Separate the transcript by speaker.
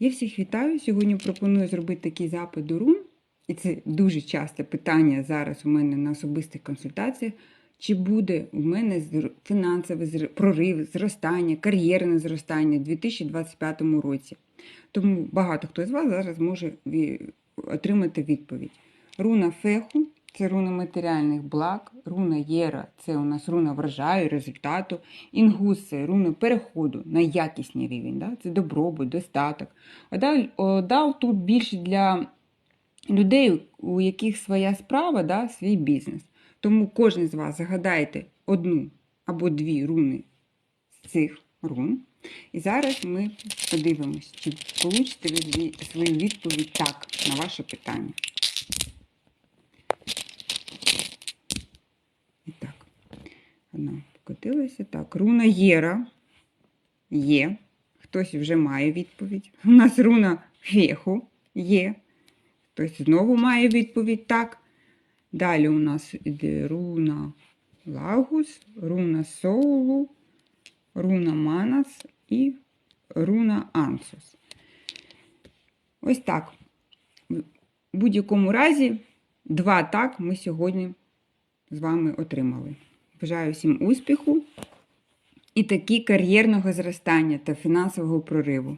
Speaker 1: Я всіх вітаю. Сьогодні пропоную зробити такий запит до рун. І це дуже часте питання зараз у мене на особистих консультаціях. Чи буде у мене фінансовий прорив, зростання, кар'єрне зростання у 2025 році? Тому багато хто з вас зараз може отримати відповідь. Руна Феху це руна матеріальних благ, руна Єра це у нас руна врожаю, результату, інгус це руна переходу на якісний рівень, да? це добробут, достаток. Одал, тут більше для людей, у яких своя справа, да, свій бізнес. Тому кожен з вас загадайте одну або дві руни з цих рун. І зараз ми подивимось, чи получите ви свою відповідь так на ваше питання. І так, вона покотилася. Так, руна Єра є. Хтось вже має відповідь. У нас руна Феху є. Хтось знову має відповідь так. Далі у нас іде руна Лагус, руна Соулу, руна Манас і руна Ансус. Ось так. В будь-якому разі, два так ми сьогодні з вами отримали. Бажаю всім успіху і такі кар'єрного зростання та фінансового прориву.